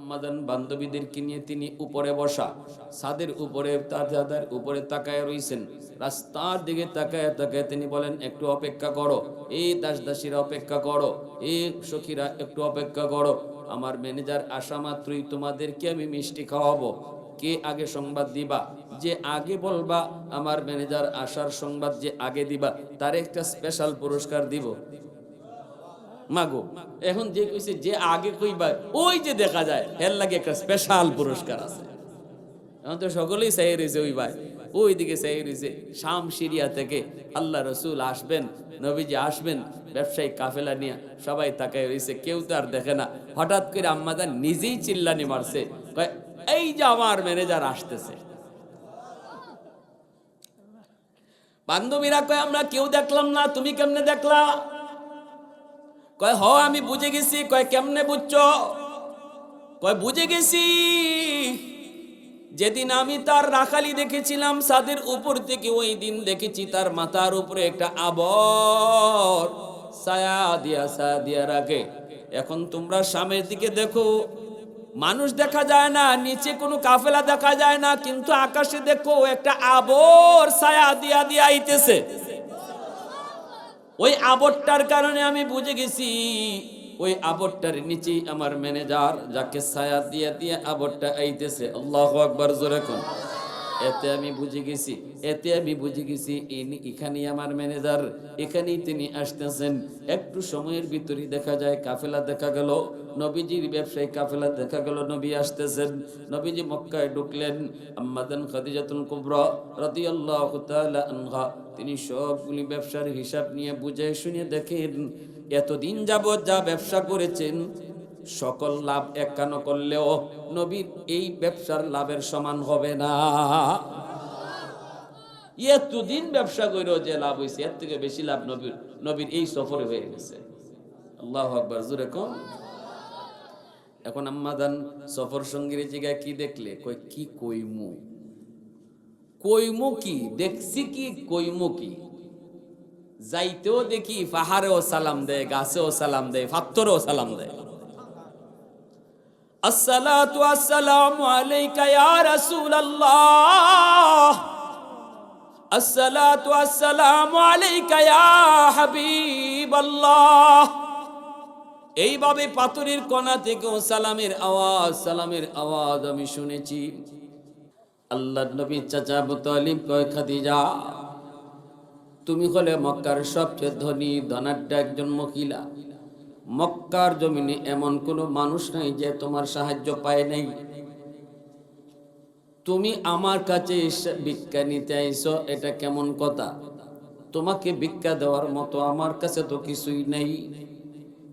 আম্মাদান বান্ধবীদেরকে নিয়ে তিনি উপরে বসা। ছাদের উপরে তার তাদের উপরে তাকায় রইছেন। রাস্তার দিকে তাকায় তাকায় তিনি বলেন, একটু অপেক্ষা করো। এই দাস দাসীরা অপেক্ষা করো। এই সখীরা একটু অপেক্ষা করো। আমার ম্যানেজার আসা মাত্রই তোমাদেরকে আমি মিষ্টি খাওয়াবো। কে আগে সংবাদ দিবা? যে আগে বলবা, আমার ম্যানেজার আসার সংবাদ যে আগে দিবা, তার একটা স্পেশাল পুরস্কার দিব। মাগো এখন যে কইছে যে আগে কইবা ওই যে দেখা যায় এর লাগে একটা স্পেশাল পুরস্কার আছে। এখন তো সকলেই চাই রয়েছে ওই ভাই। ওই দিকে চাই রয়েছে শাম সিরিয়া থেকে আল্লাহ রসুল আসবেন নবীজি আসবেন ব্যবসায়িক কাফেলা নিয়ে সবাই তাকায় রয়েছে কেউ তো আর দেখে না। হঠাৎ করে আম্মাদান নিজেই চিল্লানি মারছে কয়, এই যে আমার ম্যানেজার আসতেছে। বান্ধবীরা কয় আমরা কেউ দেখলাম না তুমি কেমনে দেখলা? কয় হ আমি বুঝে গেছি। কয়, কেমনে বুঝছ? কয়, বুঝে গেছি, যেদিন আমি তার রাখালি দেখেছিলাম সাদের উপর থেকে ওই দিন দেখেছি তার মাথার উপরে একটা আবর। ছায়া দিয়া ছায়া দিয়া রাখে। এখন তোমরা সামনের দিকে দেখো, মানুষ দেখা যায় না, নিচে কোনো কাফেলা দেখা যায় না, কিন্তু আকাশে দেখো একটা আবর ছায়া দিয়া দিয়া আইতেছে। ওই আবরটার কারণে আমি বুঝে গেছি, ওই আবরটার নিচেই আমার ম্যানেজার, যাকে ছায়া দিয়ে দিয়ে আবরটা আইতেছে। আল্লাহ আকবার, জোরে কোন। এতে আমি বুঝে গেছি, এতে আমি বুঝে গেছি, ইনি- এখানেই আমার ম্যানেজার, এখানেই তিনি আসতেছেন। একটু সময়ের ভিতরে দেখা যায়, কাফেলা দেখা গেল, নবীজির ব্যবসায়ী কাফেলা দেখা গেল, নবী আসতেছেন। নবীজি মক্কায় ঢুকলেন, আম্মাদান খাদিজাতুল কুবরা রাদিয়াল্লাহু তাআলা আনহা, তিনি সবগুলি ব্যবসার হিসাব নিয়ে বুঝে শুনে দেখেন, এতদিন যাবৎ যা ব্যবসা করেছেন সকল লাভ একান্ন করলেও নবীর এই ব্যবসার লাভের সমান হবে না। এতদিন ব্যবসা করেও যে লাভ হয়েছে এর থেকে বেশি লাভ নবীর নবীর এই সফরে হয়ে গেছে। আল্লাহ আকবর জুড়ে কম এখন আম্মাদান সফর সঙ্গীর জায়গায় কি দেখলে? কই কি কইমু? কইমু কি? দেখছি কি? কইমু কি? যাইতেও দেখি, পাহাড়েও সালাম দেয়, গাছেও সালাম দেয় ফাত্তরেও সালাম দেয়। এইভাবে পাথরের কণা থেকেও সালামের আওয়াজ সালামের আওয়াজ আমি শুনেছি। আল্লাহ নবী চাচা আবু তালিব কয়, খাদিজা, তুমি হলে মক্কার সবচেয়ে ধনী, ধনাঢ্য একজন মহিলা। মক্কার জমিনে এমন কোনো মানুষ নাই যে তোমার সাহায্য পায় নাই। তুমি আমার কাছে ভিক্ষা নিতে আইছো, এটা কেমন কথা? তোমাকে ভিক্ষা দেওয়ার মতো আমার কাছে তো কিছুই নেই।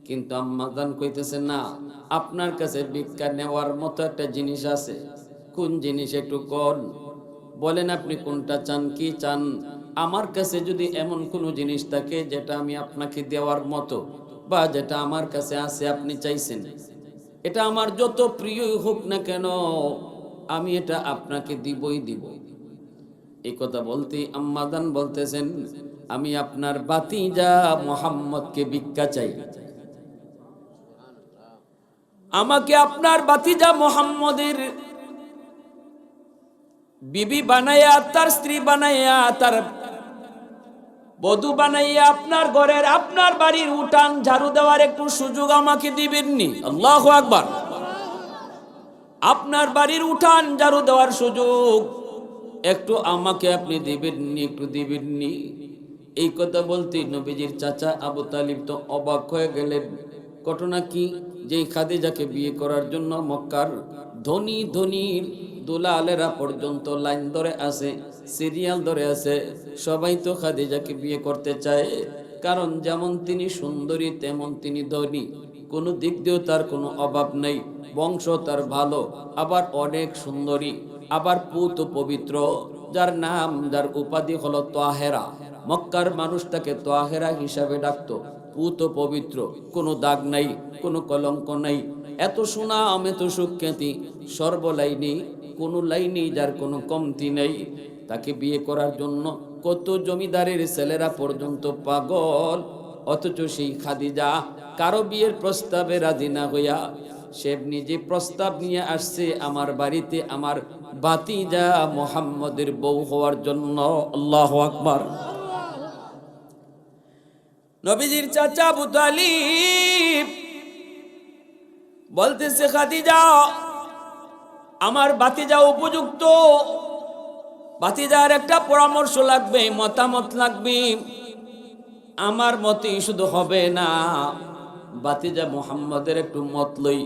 কিন্তু আম্মাদান কইতেছে, না, আপনার কাছে ভিক্ষা নেওয়ার মতো একটা জিনিস আছে। কোন জিনিস একটু কোন? বলেন আপনি কোনটা চান, কি চান? আমার কাছে যদি এমন কোনো জিনিস থাকে যেটা আমি আপনাকে দেওয়ার মতো বা যেটা আমার কাছে আছে, আপনি চাইছেন। এটা আমার যত প্রিয়ই হোক না কেন, আমি এটা আপনাকে দিবই দিব। এই কথা বলতে আম্মাদান বলতেছেন, আমি আপনার বাতিজা মোহাম্মদকে ভিক্ষা চাই। আমাকে আপনার বাতিজা মোহাম্মদের বিবি বানাইয়া তার স্ত্রী বানাইয়া তার বধু বানাইয়া আপনার ঘরের আপনার বাড়ির উঠান ঝাড়ু দেওয়ার একটু সুযোগ আমাকে দিবেননি। আল্লাহ আকবার। আপনার বাড়ির উঠান ঝাড়ু দেওয়ার সুযোগ একটু আমাকে আপনি দিবেননি, একটু দিবেননি। এই কথা বলতে নবীজির চাচা আবু তালিব তো অবাক হয়ে গেলেন। ঘটনা কি? যেই খাদিজাকে বিয়ে করার জন্য মক্কার ধনী ধনীর দুলালেরা পর্যন্ত লাইন ধরে আছে, সিরিয়াল ধরে আছে। সবাই তো খাদিজাকে বিয়ে করতে চায়, কারণ যেমন তিনি সুন্দরী, তেমন তিনি ধনী। কোনো দিক দিয়েও তার কোনো অভাব নেই, বংশ তার ভালো, আবার অনেক সুন্দরী, আবার পুত পবিত্র, যার নাম, যার উপাধি হলো তোয়াহেরা। মক্কার মানুষ তাকে তোয়াহেরা হিসাবে ডাকতো। পুত পবিত্র। কোনো দাগ নাই, কোনো কলঙ্ক নাই। এত সুনাম এত সুখ্যাতি সর্বলাইনি কোনো লাইনি যার কোনো কমতি নেই। তাকে বিয়ে করার জন্য কত জমিদারের ছেলেরা পর্যন্ত পাগল। অথচ সেই খাদিজা কারও বিয়ের প্রস্তাবে রাজি না হইয়া, সে নিজে প্রস্তাব নিয়ে আসছে আমার বাড়িতে আমার বাতিজা মোহাম্মদের বউ হওয়ার জন্য। আল্লাহ আকবার। নবীজির চাচা আবু তালিব বলতেছে, খাদিজা, আমার বাতিজা উপযুক্ত। বাতি বাতিজার একটা পরামর্শ লাগবে, মতামত লাগবে। আমার মতেই শুধু হবে না, বাতিজা মোহাম্মদের একটু মত লই।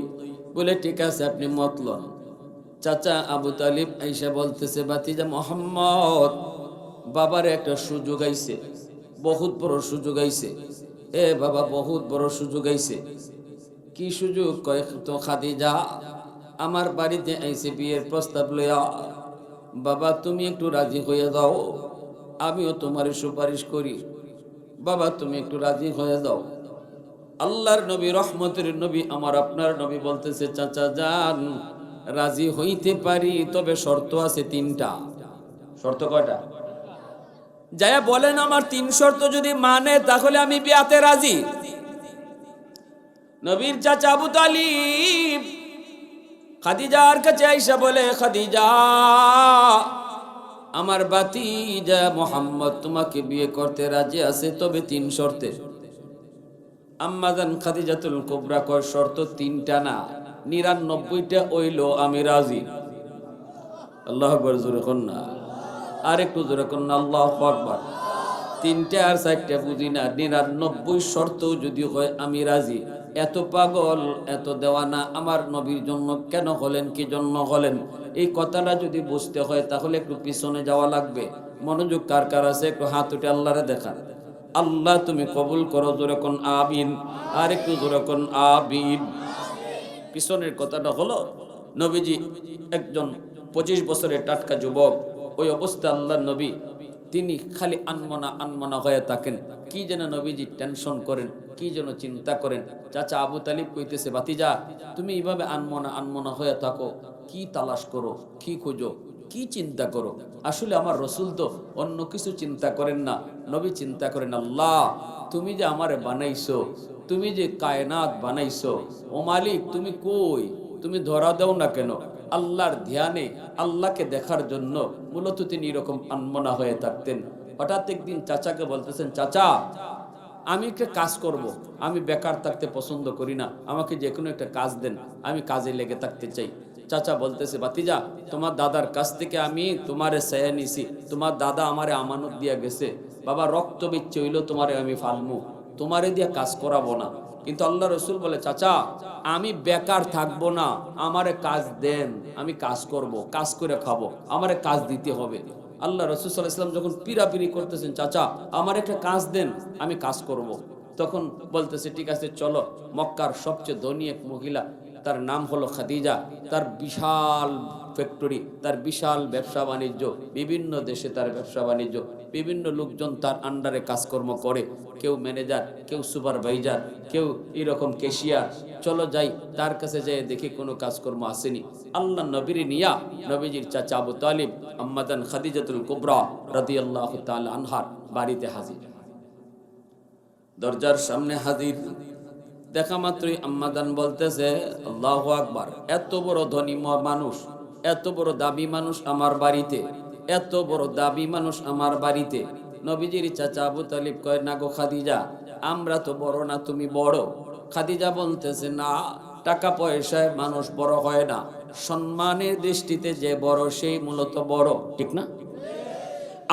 বলে, ঠিক আছে, আপনি মত লন। চাচা আবু তালিব আইসা বলতেছে, বাতিজা মোহাম্মদ, বাবার একটা সুযোগ আইছে। বহুত বড় সুযোগ আইছে। এ বাবা, বহুত বড় সুযোগ আইছে। কি সুযোগ? কয়, তো খাদিজা, আমার বাড়িতে আইসে বিয়ের প্রস্তাব লইয়া। বাবা, তুমি একটু রাজি হয়ে যাও। আমিও তোমার সুপারিশ করি। বাবা, তুমি একটু রাজি হয়ে যাও। আল্লাহর নবী, রহমতের নবী, আমার আপনার নবী বলতেছে, চাচা যান, রাজি হইতে পারি, তবে শর্ত আছে তিনটা। শর্ত কয়টা? যায়া বলেন, আমার তিন শর্ত যদি মানে তাহলে আমি বিয়াতে রাজি। নবীর চাচা আবু তালিব খাদিজার কাছে আইসা বলে, খাদিজা, আমার বাতিজা মোহাম্মদ তোমাকে বিয়ে করতে রাজি আছে, তবে তিন শর্তে। আম্মাজান খাদিজাতুল কোবরা কয়, শর্ত তিনটা না, নিরানব্বইটা ওইল আমি রাজি। আল্লাহ জোরে কন না। আর একটু জোরে কন না আল্লাহ আকবার। তিনটে আর চারটে বুঝি না, নিরানব্বই শর্ত যদি হয় আমি রাজি। এত পাগল, এত দেওয়ানা, আমার নবীর জন্য কেন হলেন, কি জন্য হলেন? এই কথাটা যদি বুঝতে হয়, তাহলে একটু পিছনে যাওয়া লাগবে। মনোযোগ কার কার আছে, একটু হাত উঠে আল্লাহরে দেখান। আল্লাহ তুমি কবুল করো, জোরে কোন আবিন আর একটু জোরে কোন আবিন পিছনের কথাটা হলো, নবীজি একজন পঁচিশ বছরের টাটকা যুবক। ওই অবস্থা আল্লাহ নবী, তিনি খালি আনমনা আনমনা হয়ে থাকেন। কি যেন নবীজি টেনশন করেন, কি যেন চিন্তা করেন। চাচা আবু তালিব কইতেছে বাতিজা তুমি এইভাবে আনমনা আনমনা হয়ে থাকো, কি তালাশ করো, কি খুঁজো, কি চিন্তা করো? আসলে আমার রসুল তো অন্য কিছু চিন্তা করেন না। নবী চিন্তা করেন, আল্লাহ, তুমি যে আমারে বানাইছো, তুমি যে কায়নাত বানাইছো, ও মালিক, তুমি কই? তুমি ধরা দাও না কেন? আল্লাহর ধ্যানে আল্লাহকে দেখার জন্য মূলত তিনি এরকম আনমনা হয়ে থাকতেন। হঠাৎ একদিন চাচাকে বলতেছেন, চাচা, আমি একটা কাজ করব। আমি বেকার থাকতে পছন্দ করি না। আমাকে যে কোনো একটা কাজ দেন। আমি কাজে লেগে থাকতে চাই। চাচা বলতেছে বাতিজা তোমার দাদার কাছ থেকে আমি তোমারে সেয়া নিছি। তোমার দাদা আমারে আমানত দিয়া গেছে। বাবা, রক্ত বিচ্ছে হইল তোমারে আমি ফালমু। তোমারে দিয়া কাজ করাবো না। কিন্তু আল্লাহ রসুল বলে, চাচা, আমি বেকার থাকব না, আমারে কাজ দেন, আমি কাজ করব, কাজ করে খাব, আমারে কাজ দিতে হবে আল্লাহ রসুল সাল্লাহ ইসলাম যখন পিরাপিরি করতেছেন, চাচা, আমার একটা কাজ দেন, আমি কাজ করব। তখন বলতেছে, ঠিক আছে, চলো, মক্কার সবচেয়ে ধনী এক মহিলা তার নাম হলো খাদিজা। তার বিশাল ফ্যাক্টরি তার বিশাল ব্যবসা বাণিজ্য। বিভিন্ন দেশে তার ব্যবসা বাণিজ্য। বিভিন্ন লোকজন তার আন্ডারে কাজকর্ম করে। কেউ ম্যানেজার কেউ সুপারভাইজার কেউ এরকম কেশিয়ার চলো যাই, তার কাছে যাই দেখি কোনো কাজকর্ম আসেনি। আল্লাহ নবীর নিয়া নবীজির চাচা আবু তালিব আম্মাদান খাদিজাতুল কুবরা রাদিয়াল্লাহু তাআলা আনহার বাড়িতে হাজির। দরজার সামনে হাজির। দেখা মাত্রই আম্মাদান বলতেছে, আল্লাহ আকবার, এত বড় ধনী মানুষ, এত বড় দাবি মানুষ আমার বাড়িতে, এত বড় দাবি মানুষ আমার বাড়িতে। নবীজির চাচা আবু তালিব কয়, না গো খাদিজা, আমরা তো বড় না, তুমি বড়। খাদিজা বলতেছে, না, টাকা পয়সায় মানুষ বড় হয় না। সম্মানের দৃষ্টিতে যে বড়, সেই মূলত বড়। ঠিক না?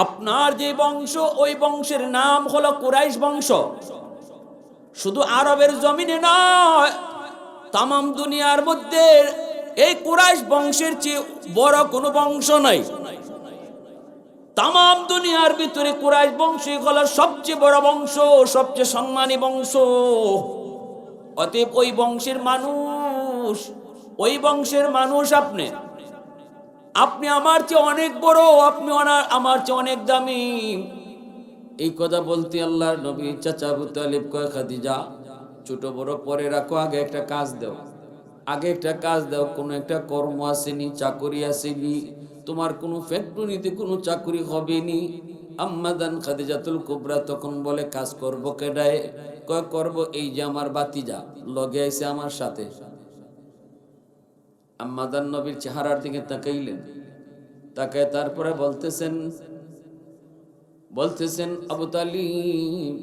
আপনার যে বংশ, ওই বংশের নাম হলো কুরাইশ বংশ। শুধু আরবের জমিনে নয় তাম দুনিয়ার মধ্যে এই কুরাইশ বংশের চেয়ে বড় কোনো বংশ নাই। তাম দুনিয়ার ভিতরে কুরাইশ বংশ হলো সবচেয়ে বড় বংশ, সবচেয়ে সম্মানী বংশ। অতএব ওই বংশের মানুষ, ওই বংশের মানুষ আপনি। আপনি আমার চেয়ে অনেক বড়, আপনি আমার চেয়ে অনেক দামি। এই কথা বলতে আল্লাহর নবী চাচা আবু তালিব কয়, খাদিজা, ছোট বড় পরে রাখো, আগে একটা কাজ দাও। আগে একটা কাজ দাও, কোনো একটা কর্ম আসেনি, চাকরি আসেনি, তোমার কোনো ফ্যাক্টরিতে কোনো চাকরি হবে নি আম্মাদান খাদিজাতুল কুবরা তখন বলে, কাজ করব কেডায়? কয়, করব এই যে আমার বাতিজা, লগে আইছে আমার সাথে। আম্মাদান নবীর চেহারার দিকে তাকাইলেন। তাকে তারপরে বলতেছেন বলতেছেন, আবু তালিব,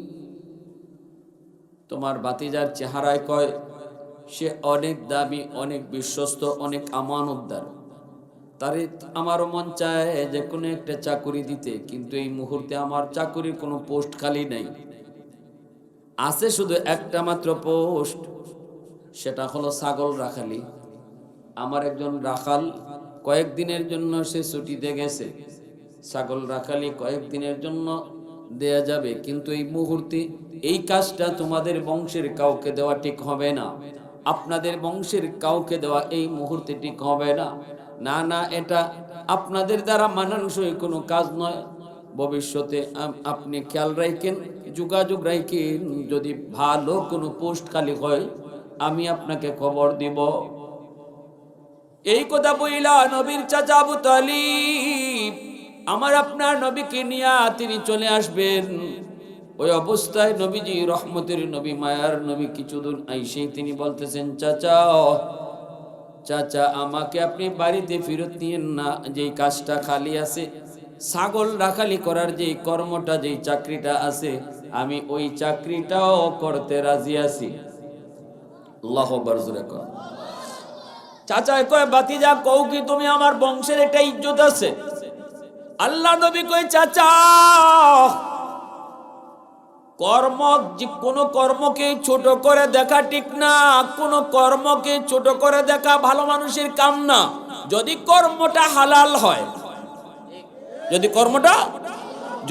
তোমার বাতিজার চেহারায় কয়, সে অনেক দাবি অনেক বিশ্বস্ত, অনেক আমানতদার। তার আমারও মন চায় যে কোনো একটা চাকুরি দিতে, কিন্তু এই মুহূর্তে আমার চাকুরির কোনো পোস্ট খালি নেই। আছে শুধু একটা মাত্র পোস্ট, সেটা হলো ছাগল রাখালি। আমার একজন রাখাল কয়েকদিনের জন্য সে ছুটিতে গেছে। ছাগল রাখালি কয়েকদিনের জন্য দেয়া যাবে, কিন্তু এই মুহূর্তে এই কাজটা তোমাদের বংশের কাউকে দেওয়া ঠিক হবে না। আপনাদের বংশের কাউকে দেওয়া এই মুহূর্তে ঠিক হবে না। না না, এটা আপনাদের দ্বারা মানানসই কোনো কাজ নয়। ভবিষ্যতে আপনি খেয়াল রাখেন, যোগাযোগ রাখেন, যদি ভালো কোনো পোস্ট খালি হয়, আমি আপনাকে খবর দিব। এই কথা বইলা নবীর চাচা আবু তালিব আমার আপনার নবীকে নিয়া তিনি চলে আসবেন। ওই অবস্থায় নবীজি রহমতের নবী, মায়ার নবী কিছুদূর আইসেই তিনি বলতেছেন, চাচা চাচা, আমাকে আপনি বাড়িতে ফেরত নিয়েন না। যেই কাজটা খালি আছে, ছাগল রাখালি করার যেই কর্মটা, যেই চাকরিটা আছে, আমি ওই চাকরিটাও করতে রাজি আছি। চাচা কয়, বাতিজা, কও কি তুমি আমার বংশের একটা ইজ্জত আছে? আল্লাহ নবী কই, চাচা, কর্ম যে কোনো কর্মকে ছোট করে দেখা ঠিক না, কোনো কর্মকে ছোট করে দেখা ভালো মানুষের কাম না। যদি কর্মটা হালাল হয়, যদি কর্মটা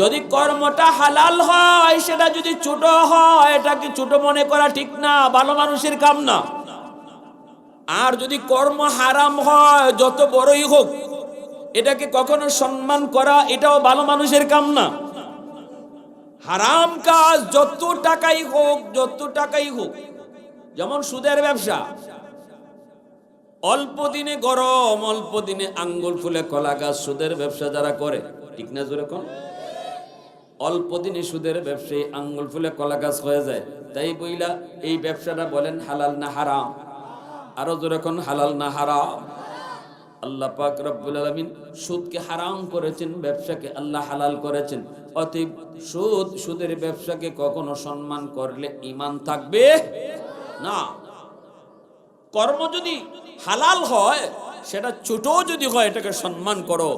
যদি কর্মটা হালাল হয়, সেটা যদি ছোট হয় এটাকে ছোট মনে করা ঠিক না, ভালো মানুষের কাম না? আর যদি কর্ম হারাম হয়, যত বড়ই হোক এটাকে কখনো সম্মান করা, এটাও ভালো মানুষের কাম না। হারাম কাজ যত টাকাই হোক, যত টাকাই হোক, যেমন সুদের ব্যবসা। অল্প দিনে গরম, অল্প দিনে আঙ্গুল ফুলে কলা গাছ, সুদের ব্যবসা যারা করে, ঠিক না জোরে কোন অল্প দিনে সুদের ব্যবসায়ী আঙ্গুল ফুলে কলা গাছ হয়ে যায়। তাই বইলা, এই ব্যবসাটা বলেন হালাল না হারাম? আরও জোরে কোন, হালাল না হারাম? আল্লাহ পাক রব্বুল আলামিন সুদকে হারাম করেছেন, ব্যবসাকে আল্লাহ হালাল করেছেন। অতএব সুদ, সুদের ব্যবসাকে কখনো সম্মান করলে ঈমান থাকবে না। কর্ম যদি হালাল হয়, সেটা ছোট যদি হয়, এটাকে সম্মান করো।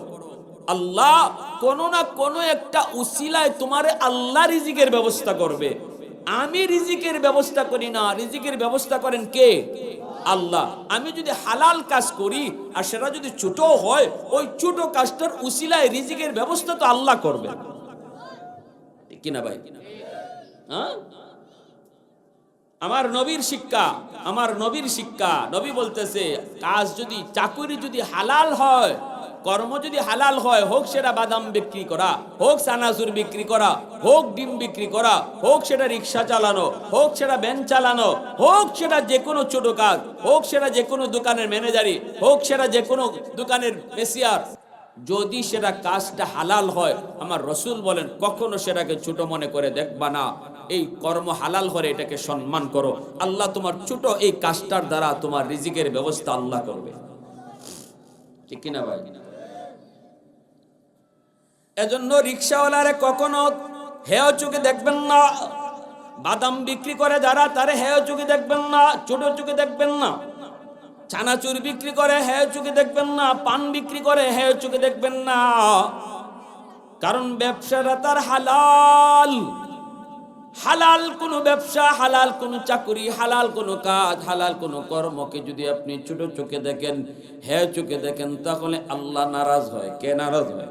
আল্লাহ কোনো না কোনো একটা উসিলায় তোমারে আল্লাহ রিজিকের ব্যবস্থা করবে। আমি রিজিকের ব্যবস্থা করি না। রিজিকের ব্যবস্থা করেন কে? আল্লাহ। আমি যদি হালাল কাজ করি আর সেটা যদি ছোট হয়, ওই ছোট কাজটার উসিলায় রিজিকের ব্যবস্থা তো আল্লাহ করবে। কিনা ভাই? হ্যাঁ? আমার নবীর শিক্ষা, আমার নবীর শিক্ষা। নবী বলতেছে, কাজ যদি, চাকুরি যদি হালাল হয় কর্ম যদি হালাল হয়, হোক সেটা বাদাম বিক্রি করা, হোক সানাসুর বিক্রি করা, হোক ডিম বিক্রি করা, হোক সেটা রিক্সা চালানো, হোক সেটা ভ্যান চালানো, হোক সেটা যে কোনো ছোট কাজ, হোক সেটা যে কোনো দোকানের ম্যানেজারি, হোক সেটা যে কোনো দোকানের মেসিয়ার যদি সেটা কাজটা হালাল হয়, আমার রসুল বলেন, কখনো সেটাকে ছোট মনে করে দেখবা না। এই কর্ম হালাল করে এটাকে সম্মান করো। আল্লাহ তোমার ছোট এই কাজটার দ্বারা তোমার রিজিকের ব্যবস্থা আল্লাহ করবে। ঠিক কিনা ভাই? এজন্য রিক্সাওয়ালারে কখনো হেয় চোখে দেখবেন না। বাদাম বিক্রি করে যারা, তারে হেয় চোখে দেখবেন না ছোট চোখে দেখবেন না। চানাচুর বিক্রি করে হেয় চোখে দেখবেন না, পান বিক্রি করে হেয় চোখে দেখবেন না। কারণ ব্যবসাটা তার হালাল। হালাল কোনো ব্যবসা, হালাল কোনো চাকরি, হালাল কোনো কাজ, হালাল কোনো কর্মকে যদি আপনি ছোট চোখে দেখেন হ্যাঁ চোখে দেখেন, তাহলে আল্লাহ নারাজ হয়। কে নারাজ হয়?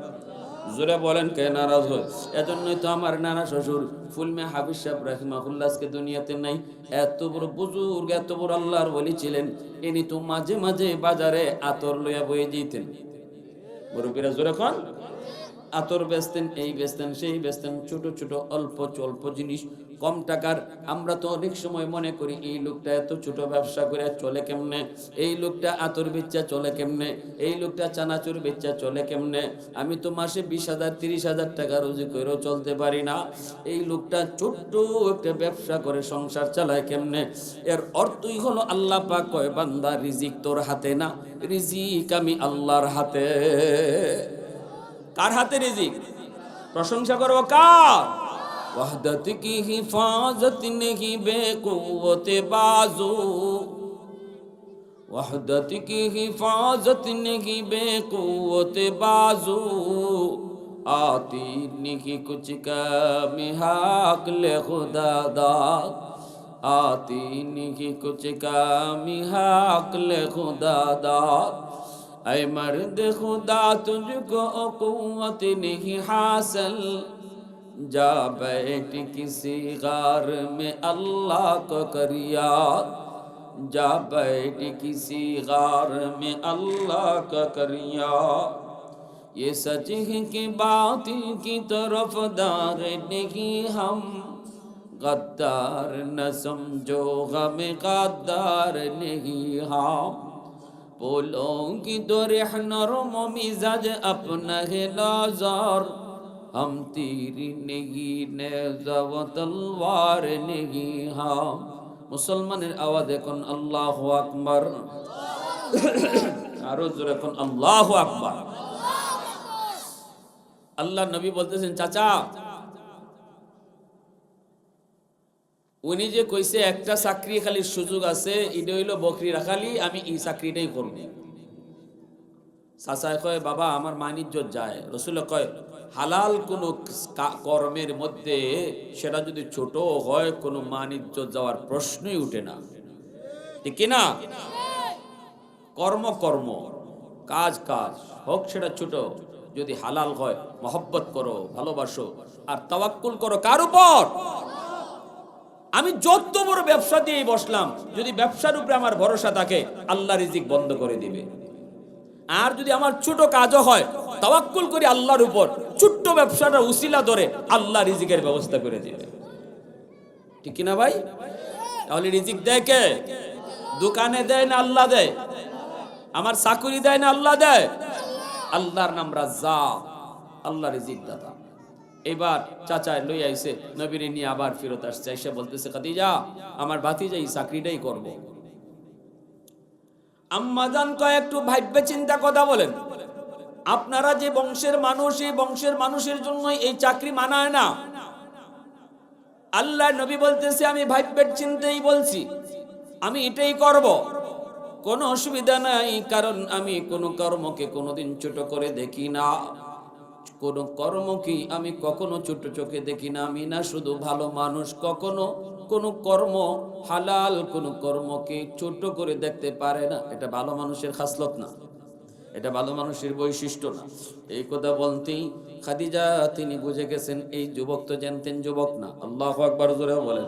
জোরে বলেন কে নারাজ হয়? এজন্যই তো আমার নানা শ্বশুর ফুলমে হাফিজ সাহেব রাহিমাহুল্লাহকে দুনিয়াতে নাই। এত বড় বুজুর্গ, এত বড় আল্লাহর বলি ছিলেন। ইনি তো মাঝে মাঝে বাজারে আতর লইয়া বয়ে যেতেন মুরব্বীরা জোরে খান আতর বেচতেন, এই বেচতেন, সেই বেচতেন, ছোট ছোট, অল্প অল্প জিনিস, কম টাকার। আমরা তো অনেক সময় মনে করি, এই লোকটা এত ছোট ব্যবসা করে চলে কেমনে? এই লোকটা আতর বেচা চলে কেমনে? এই লোকটা চানাচুর বেচা চলে কেমনে? আমি তো মাসে বিশ হাজার, তিরিশ হাজার টাকা রোজি করেও চলতে পারি না। এই লোকটা ছোট্ট একটা ব্যবসা করে সংসার চালায় কেমনে? এর অর্থই হলো আল্লাহ পাক কয়, বান্দা, রিজিক তোর হাতে না। রিজিক আমি আল্লাহর হাতে। কার হাতে রিজিক প্রশংসা করব কার ওয়াহদত কি হিফাজত নেহি বেকুতে বাজু وحدت کی حفاظت نہیں بے قوت بازو آتی نہیں کچھ کم حق لے خدا داد آتی نہیں کچھ کم حق لے خدا داد اے مرد خدا تجھ کو قوت نہیں حاصل جا بیٹھ کسی غار میں اللہ کو کر یاد جا بیٹھ کسی غار میں اللہ کا کریا یہ سچ ہے کہ باطل کی طرف دار نہیں ہم غدار نہ سمجھو غم غدار نہیں ہم পুলঙ্কিত রেহ নরম মিজাজ আপনা হেলাজার হম তীর নেগি নে যাব তলবার নেহি হাম মুসলমানের আওয়াজ এখন আল্লাহ আকবার আরও জোরে এখন আল্লাহ আকবার আল্লাহ নবী বলতেছেন চাচা উনি যে কইছে, একটা চাকরি খালি সুযোগ আছে, এটা হইল বকরি রাখালি আমি এই চাকরিটাই করব। চাচায় কয়, বাবা, আমার মানিজ্য যায়। রসুল কয়, হালাল কোনো কর্মের মধ্যে সেটা যদি ছোট হয়, কোনো মানিজ্য যাওয়ার প্রশ্নই উঠে না। ঠিক না? কর্ম কর্ম, কাজ কাজ, হোক সেটা ছোট, যদি হালাল হয়, মহব্বত করো, ভালোবাসো, আর তাওয়াক্কুল করো কার উপর? আমি যত বড় ব্যবসা দিয়ে বসলাম, যদি ব্যবসার উপরে আমার ভরসা থাকে, আল্লাহ রিজিক বন্ধ করে দিবে। আর যদি আমার ছোট কাজও হয়, তাওয়াক্কুল করি আল্লাহর উপর, ছোট্ট ব্যবসাটা উসিলা ধরে আল্লাহ রিজিকের ব্যবস্থা করে দিবে। ঠিক কিনা ভাই? তাহলে রিজিক দেয় কে? দোকানে দেয় না আল্লাহ দেয়? আমার চাকুরি দেয় না আল্লাহ দেয়? আল্লাহর নাম রাজ্জা আল্লাহ রিজিক দাতা। এবার চাচায় লই আইছে, নবীরে নিয়ে আবার ফেরত আসছে। এসে বলতেছে, খাদিজা, আমার ভাতিজা এই চাকরিটাই করব। আম্মাজান কয়, একটু ভাববে চিন্তা, কথা বলেন। আপনারা যে বংশের মানুষ, এই বংশের মানুষের জন্য এই চাকরি মানায় না। আল্লাহ নবী বলতেছে, আমি ভাববের চিন্তাই বলছি, আমি এটাই করব। কোনো অসুবিধা নাই, কারণ আমি কোনো কর্মকে কোনোদিন ছোট করে দেখি না। কোন কর্মকে আমি কখনো ছোট চোখে দেখি না? আমি না শুধু ভালো মানুষ, কখনো কোনো কর্ম হালাল, কোনো কর্মকে ছোট করে দেখতে পারে না। এটা ভালো মানুষের খাসলত না। এটা ভালো মানুষের বৈশিষ্ট্য না। এই কথা বলতেই খাদিজা, তিনি বুঝে গেছেন, এই যুবক তো জানতেন যুবক না। আল্লাহ আকবার জোরে বলেন,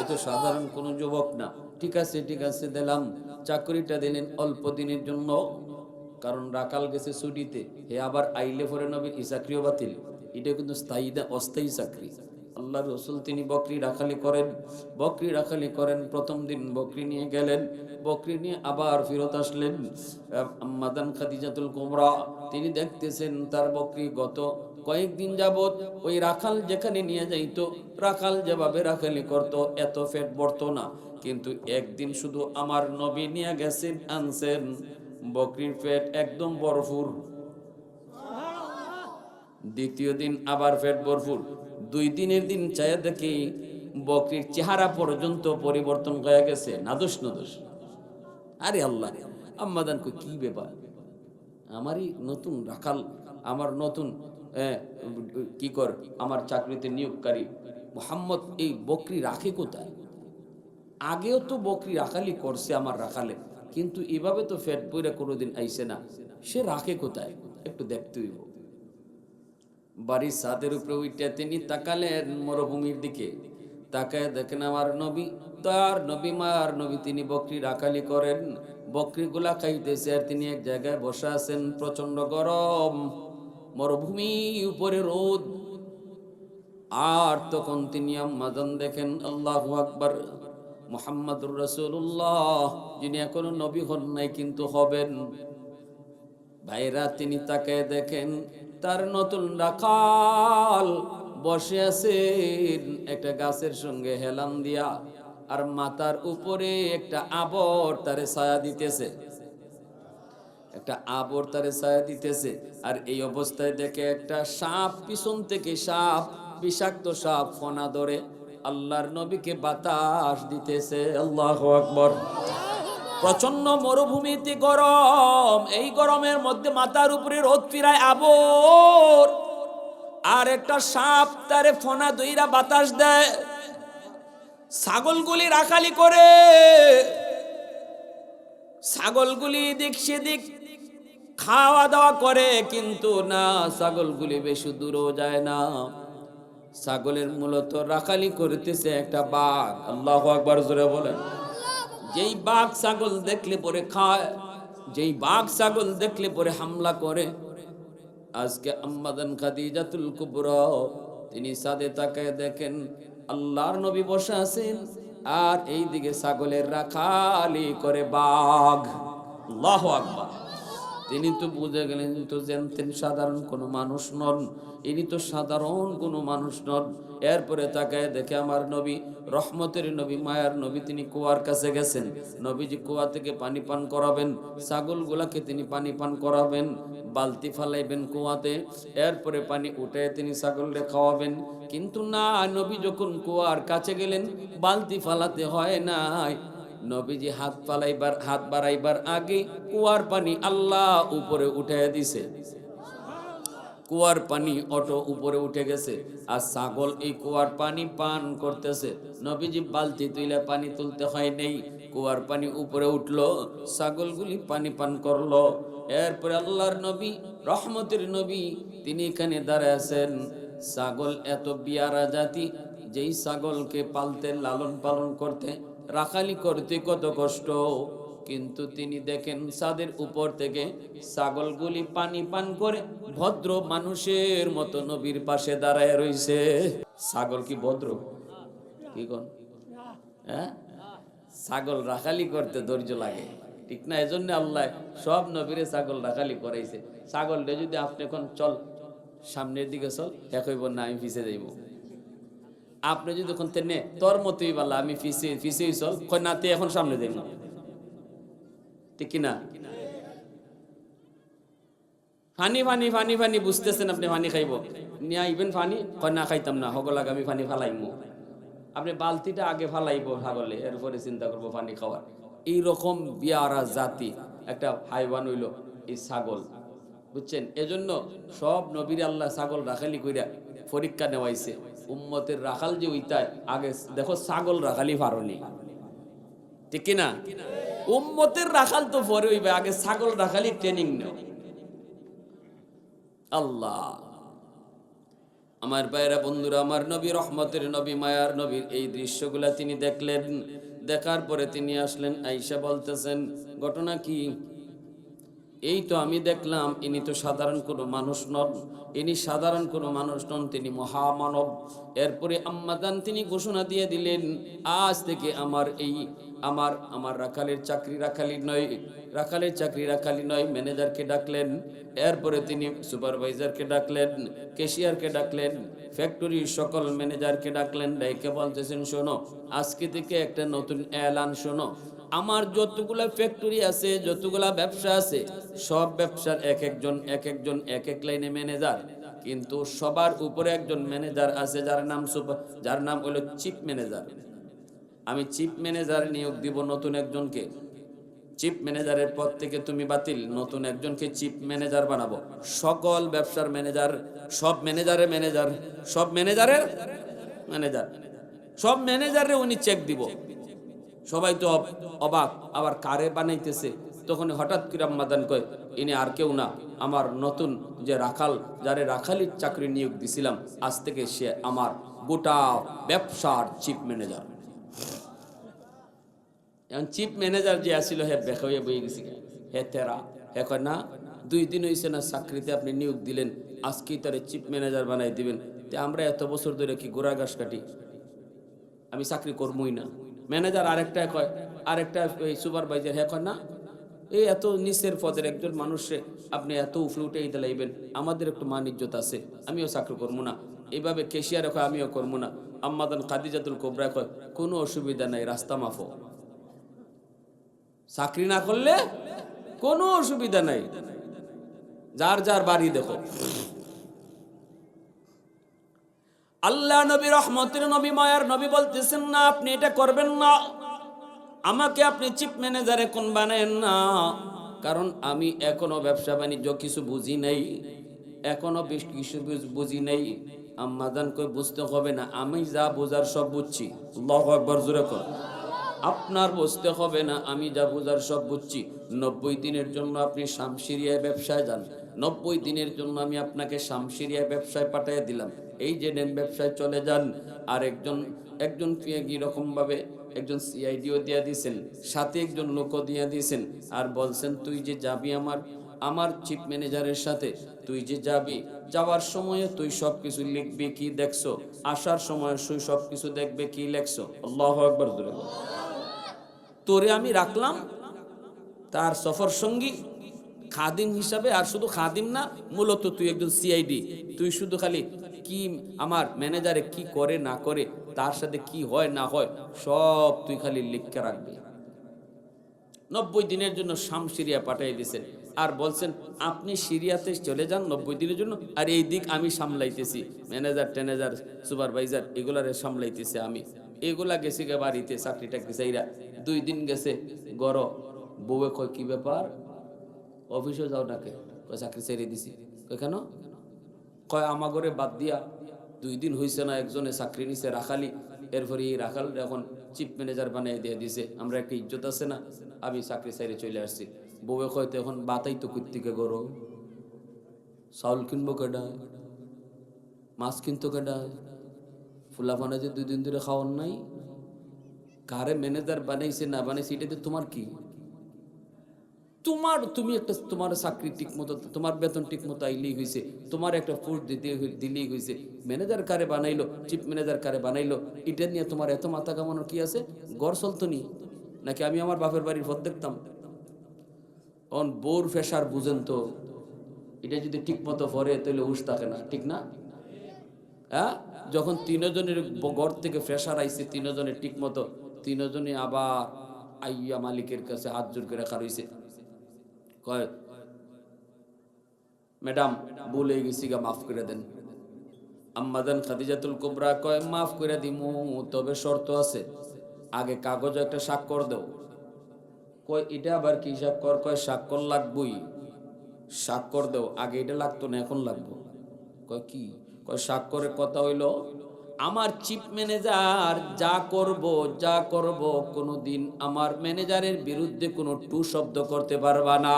এ তো সাধারণ কোনো যুবক না। ঠিক আছে ঠিক আছে, দিলাম। চাকরিটা দিলেন অল্প দিনের জন্য। কারণ রাকাল গেছে ছুটিতে হে আবার আইলে পরে নবীর ই চাকরিও বাতিল। এটা কিন্তু স্থায়ী না অস্থায়ী চাকরি। আল্লাহ রসুল তিনি বকরি রাখালি করেন। বকরি রাখালি করেন, প্রথম দিন বকরি নিয়ে গেলেন। বকরি নিয়ে আবার ফেরত আসলেন। মাদান খাদিজাতুল কুমরা, তিনি দেখতেছেন তার বকরি গত কয়েকদিন যাবৎ ওই রাখাল যেখানে নিয়ে যাইতো, রাখাল যেভাবে রাখালি করত, এত ফেট বর্ত না। কিন্তু একদিন শুধু আমার নবী নিয়ে গেছেন, আনছেন। বকরির পেট একদম বরফুর। দ্বিতীয় দিন আবার পেট বরফুর দুই দিনের দিন চায়া দেখি বকরির চেহারা পর্যন্ত পরিবর্তন হয়ে গেছে। নাদুস নাদুস। আরে আল্লাহ আম্মাদান কই, কি ব্যাপার? আমারই নতুন রাখাল, আমার নতুন কি কর, আমার চাকরিতে নিয়োগকারী। মোহাম্মদ, এই বকরি রাখে কোথায়? আগেও তো বকরি রাখালি করছে আমার রাখালে। কিন্তু এভাবে তো ফ্যাট বইরা কোনোদিন আইসে না। সে রাখে কোথায়? একটু দেখতে হইব। বাড়ির ছাদের উপরে উইটা তিনি তাকালেন মরুভূমির দিকে। তাকায় দেখেন আমার নবী, তার নবী মার নবী তিনি বকরি রাখালি করেন। বকরিগুলা খাইতেছে আর তিনি এক জায়গায় বসে আছেন প্রচণ্ড গরম। মরুভূমি উপরে রোদ। আর তখন তিনি আম্মাজান দেখেন, আল্লাহ আকবার। মোহাম্মদুর রসুল্লাহ যিনি এখনও নবী হন নাই কিন্তু হবেন। ভাইরা, তিনি তাকে দেখেন, তার নতুন রাখাল বসে আছেন একটা গাছের সঙ্গে হেলান দিয়া, আর মাথার উপরে একটা আবর তারে ছায়া দিতেছে। একটা আবর তারে ছায়া দিতেছে, আর এই অবস্থায় দেখে একটা সাপ, পিছন থেকে সাপ, বিষাক্ত সাপ ফনা ধরে। আল্লাহর নবীকে বাতাস দিতেছে, আল্লাহ আকবর। প্রচণ্ড মরুভূমিতে গরম, এই গরমের মধ্যে মাথার উপরে রোদ ফিরায় আবর। আর একটা সাপ তারে ফোনা দইরা বাতাস দেয়। ছাগলগুলি রাখালি করে। ছাগলগুলি দিক সেদিক খাওয়া দাওয়া করে, কিন্তু না, ছাগলগুলি বেশি দূরও যায় না। ছাগলের মূলত রাখালি করতেছে একটা বাঘ। আল্লাহ আকবার জোরে বলেন। যেই বাঘ ছাগল দেখলে পরে খায়, যেই বাঘ ছাগল দেখলে পরে হামলা করে। আজকে আম্মাদান খাদিজাতুল কুবরা, তিনি সাদে তাকায় দেখেন আল্লাহর নবী বসে আছেন, আর এই দিকে ছাগলের রাখালি করে বাঘ। আল্লাহ আকবার। তিনি তো বুঝে গেলেন তো জানতেন সাধারণ কোনো মানুষ নন, ইনি তো সাধারণ কোনো মানুষ নন। এরপরে তাকায় দেখে আমার নবী, রহমতের নবী, মায়ার নবী, তিনি কুয়ার কাছে গেছেন। নবীজি কুয়া থেকে পানি পান করাবেন, ছাগলগুলাকে তিনি পানি পান করাবেন, বালতি ফালাইবেন কুয়াতে, এরপরে পানি উঠে তিনি ছাগলরে খাওয়াবেন। কিন্তু না, নবী যখন কুয়ার কাছে গেলেন, বালতি ফালাতে হয় নাই নবীজি হাত পালাইবার হাত বাড়াইবার আগে কুয়ার পানি আল্লাহ উপরে উঠে দিছে। কুয়ার পানি অটো উপরে উঠে গেছে আর ছাগল এই কুয়ার পানি পান করতেছে। নবীজি বালতি তুইলে পানি তুলতে হয় নেই, কুয়ার পানি উপরে উঠল, ছাগলগুলি পানি পান করল। এরপরে আল্লাহর নবী, রহমতের নবী, তিনি এখানে দাঁড়ায় আছেন। ছাগল এত বিয়ারা জাতি, যেই ছাগলকে পালতে লালন পালন করতে রাখালি করতে কত কষ্ট। কিন্তু তিনি দেখেন ছাদের উপর থেকে ছাগলগুলি পানি পান করে ভদ্র মানুষের মতো নবীর পাশে দাঁড়ায় রইছে। ছাগল কি ভদ্র? কি কোন? হ্যাঁ? ছাগল রাখালি করতে ধৈর্য লাগে। ঠিক না? এজন্য আল্লাহ সব নবীরে ছাগল রাখালি করাইছে। ছাগলটা যদি আপনি এখন চল, সামনের দিকে চল একইব না, আমি পিছিয়ে যাইব। আপনি যদি এখন তেনে, তোর মতোই বলা, আমি ফিসে ফিসেই চল কই এখন সামনে দেখ ঠিক কিনা? ফানি ফানি ফানি ফানি, বুঝতেছেন আপনি ফানি খাইব? নিয়ে আইবেন ফানি না, খাইতাম না হগলাগ আমি ফানি ফালাইমু। আপনি বালতিটা আগে ফালাইব ছাগলে, এরপরে চিন্তা করব পানি খাওয়ার। এইরকম বিয়ারা জাতি, একটা হাইওয়ান হইল এই ছাগল। বুঝছেন? এজন্য সব নবীর আল্লাহ ছাগল রাখালি কইরা পরীক্ষা নেওয়াইছে। উম্মতের রাখাল যে ওইটাই। আগে দেখো, ছাগল রাখালি পারনি। ঠিক কিনা? উম্মতের রাখাল তো পরে হইবে, আগে ছাগল রাখালি ট্রেনিং নেও। আল্লাহ। আমার বাইরা বন্ধুরা, আমার নবী রহমতের নবী, মায়ার নবীর এই দৃশ্যগুলা তিনি দেখলেন। দেখার পরে তিনি আসলেন, আইসা বলতেছেন, ঘটনা কি? এই তো আমি দেখলাম, ইনি তো সাধারণ কোনো মানুষ নন। ইনি সাধারণ কোনো মানুষ নন, তিনি মহামানব। এরপরে আম্মাদান তিনি ঘোষণা দিয়ে দিলেন, আজ থেকে আমার এই, আমার আমার রাখালের চাকরি রাখালি নয়, রাখালের চাকরি রাখালি নয়। ম্যানেজারকে ডাকলেন, এরপরে তিনি সুপারভাইজারকে ডাকলেন কেশিয়ারকে ডাকলেন ফ্যাক্টরির সকল ম্যানেজারকে ডাকলেন, ডাইকে বলতেছেন, শোনো, আজকে থেকে একটা নতুন অ্যালান শোনো। আমার যতগুলা ফ্যাক্টরি আছে, যতগুলা ব্যবসা আছে, সব ব্যবসার এক একজন এক একজন, এক এক লাইনে ম্যানেজার কিন্তু সবার উপরে একজন ম্যানেজার আছে, যার নাম সুপার যার নাম হলো চিফ ম্যানেজার আমি চিফ ম্যানেজার নিয়োগ দিব নতুন একজনকে। চিফ ম্যানেজারের পদ থেকে তুমি বাতিল, নতুন একজনকে চিফ ম্যানেজার বানাবো। সকল ব্যবসার ম্যানেজার সব ম্যানেজারের ম্যানেজার সব ম্যানেজারের ম্যানেজার সব ম্যানেজারে উনি চেক দিব। সবাই তো অবাক, আবার কারে বানাইতেছে? তখন হঠাৎ করে মাদান কয়, ইনি আর কেউ না, আমার নতুন যে রাখাল, যারে রাখালির চাকরি নিয়োগ দিছিলাম, আজ থেকে সে আমার গোটা ব্যবসার চিফ ম্যানেজার। এখন চিফ ম্যানেজার যে আসিল হে বেকা হয়ে বয়ে গেছি হে তেরা, হে কয়, না, দুই দিন হয়েছে না চাকরিতে আপনি নিয়োগ দিলেন, আজকেই তারে চিফ ম্যানেজার বানাই দিবেন। তে আমরা এত বছর ধরে কি গোড়া ঘাস কাটি? আমি চাকরি করবই না। ম্যানেজার আরেকটা কয়, আরেকটা এই সুপারভাইজার হ্যাঁ কয় না? এই এত নিচের পদের একজন মানুষে আপনি এত উফরে উঠে লাইবেন আমাদের একটু মান ইজ্জত আছে, আমিও চাকরি করব না। এইভাবে কেশিয়ারে কয়, আমিও করব না। আম্মাদান কাদিজাতুল কোবরা কয়, কোনো অসুবিধা নাই, রাস্তা মাফো চাকরি না করলে কোনো অসুবিধা নাই। যার যার বাড়ি দেখো। আল্লাহ নবী রহমতের নবী, মায়ার নবী বলতেছেন, না, আপনি এটা করবেন না। আমাকে আপনি চিফ ম্যানেজার এখন বানায়েন না। কারণ আমি এখনও ব্যবসা বাণিজ্য কিছু বুঝি নাই। এখনও বেশ কিছু বুঝি নাই। আম্মাদান কই বুঝতে হবে না, আমি যা বোঝার সব বুঝছি। আপনার বুঝতে হবে না, আমি যা বোঝার সব বুঝছি। নব্বই দিনের জন্য আপনি শামশিরিয়ায় ব্যবসায় যান। নব্বই দিনের জন্য আমি আপনাকে শামশিরিয়ায় ব্যবসায় পাঠিয়ে দিলাম। এই যে নেন ব্যবসায় চলে যান, আর একজন একজন পিয়াগি রকম ভাবে একজন সিআইডিও দিয়া দিয়েছেন সাথে একজন লোকও দিয়া দিয়েছেন আর বলছেন, তুই যে যাবি আমার আমার চিফ ম্যানেজারের সাথে, তুই যে যাবি, যাওয়ার সময়ে তুই সব কিছু লিখবি, কি দেখছ? আসার সময় তুই সব কিছু দেখবে, কি লেখছো? আল্লাহ একবার দূরে তোরে আমি রাখলাম, তার সফর সঙ্গী, খাদিম হিসাবে, আর শুধু খাদিম না, মূলত তুই একজন সিআইডি তুই শুধু খালি কি আমার ম্যানেজারে কি করে, না করে, তার সাথে কি হয়, না হয়, সব তুই খালি লিখকে রাখবি। নব্বই দিনের জন্য শাম সিরিয়া পাঠিয়ে দিয়েছেন আর বলছেন, আপনি সিরিয়াতে চলে যান নব্বই দিনের জন্য, আর এই দিক আমি সামলাইতেছি। ম্যানেজার ট্যানেজার সুপারভাইজার এগুলারে সামলাইতেছি আমি। এগুলা গেছে গে বাড়িতে চাকরি টাকরি চাইরা। দুই দিন গেছে গড় বউয়ে কয়, কি ব্যাপার? অফিসে যাও কয়, চাকরি ছেড়ে দিছি। কেন? কয়, আমাগরে বাদ দিয়া দুই দিন হয়েছে না, একজনে চাকরি নিছে রাখালি। এরপরে এই রাখাল এখন চিফ ম্যানেজার বানিয়ে দিয়ে দিছে। আমরা একটা ইজ্জত আছে না, আমি চাকরি সাইডে চলে আসছি। বউয়ে কয়তো এখন বাতাই তো কুত্তিকে গরো চাউল কিনবো কেডায় মাছ কিনতো কেডায় ফুলাফানে যে দুই দিন ধরে খাওয়ার নাই। কারে ম্যানেজার বানাইছে না বানাইছে এটাতে তোমার কি? তোমার, তুমি একটা, তোমার চাকরি ঠিক মতো, তোমার বেতন ঠিক মতো আইলেই হয়েছে তোমার একটা ফুড দিতে দিলেই হয়েছে ম্যানেজার কারে বানাইলো, চিফ ম্যানেজার কারে বানাইলো, এটা নিয়ে তোমার এত মাথা কামানোর কি আছে? গড় চলতো নি? নাকি আমি আমার বাপের বাড়ির পথ দেখতাম? অন বোর ফেসার বুঝেন তো, এটা যদি ঠিক মতো পরে, তাহলে হুশ থাকে না, ঠিক না? হ্যাঁ? যখন তিনজনের ঘর থেকে ফ্রেশার আইছে, তিনজনের ঠিক মতো তিনজনে আবার আইয়া মালিকের কাছে হাত জোর করে রাখা রয়েছে কয়, ম্যাডাম বলে গেছি গা, মাফ করে দেন। আম্মাদান খাদিজাতুল কুবরা কয়, মাফ করে দিমু, তবে শর্ত আছে। আগে কাগজ একটা স্বাক্ষর দাও। কয়, এটা আবার কি স্বাক্ষর? কয়, স্বাক্ষর লাগবই। স্বাক্ষর দাও, আগে এটা লাগতো না, এখন লাগবো। কয়, কি? কয়, স্বাক্ষরের কথা হইল আমার চিফ ম্যানেজার যা করব যা করব, কোনোদিন আমার ম্যানেজারের বিরুদ্ধে কোনো টু শব্দ করতে পারবা না।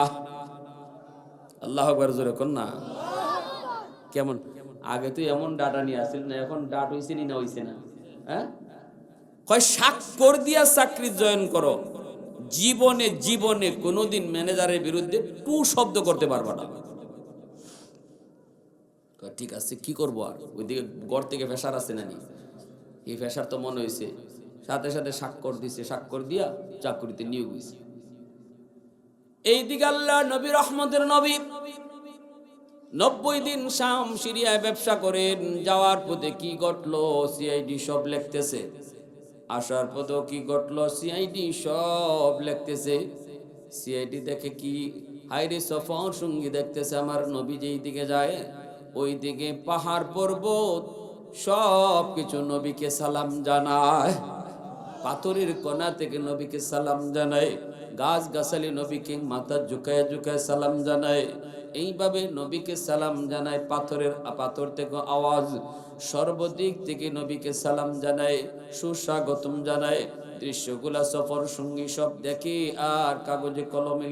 আল্লাহ জোরে কর না? কেমন? আগে তো এমন ডাটা নিয়ে আসিল না, এখন ডাট হইছে নি হইছে না? হ্যাঁ? কয়, স্বাক্ষর দিয়া চাকরি জয়েন করো। জীবনে জীবনে কোনোদিন ম্যানেজারের বিরুদ্ধে টু শব্দ করতে পারবা না। ঠিক আছে, কি করব আর? ওইদিকে গড় থেকে ফেসার আছে নানি এই ফেসার তো মনে হয়েছে সাথে সাথে স্বাক্ষর দিছে, স্বাক্ষর দিয়া চাকরিতে নিয়োগ হয়েছে এইদিকে আল্লাহ নবী, রহমতের নবী, নব্বই দিন শাম সিরিয়ায় ব্যবসা করেন, যাওয়ার পথে কি ঘটলো? সিআইডি সব লিখতেছে। আসার পথেও কি ঘটলো? সিআইডি সব লিখতেছে। সিআইডি দেখে কি হাইরে সফর সঙ্গী দেখতেছে আমার নবী যেই দিকে যায়? ওই দিকে পাহাড় পর্বত সব কিছু নবীকে সালাম জানায়। পাথরের কোনা থেকে নবীকে সালাম জানায় গাছ গাছালি নবীকে মাথা ঝুঁকায় ঝুঁকায় সালাম জানায়। এইভাবে নবীকে সালাম জানায় পাথরের পাথর থেকে আওয়াজ, সর্বদিক থেকে নবীকে সালাম জানায়, সুস্বাগতম জানায়। দৃশ্যগুলা সফর সঙ্গী সব দেখে আর কাগজে কলমে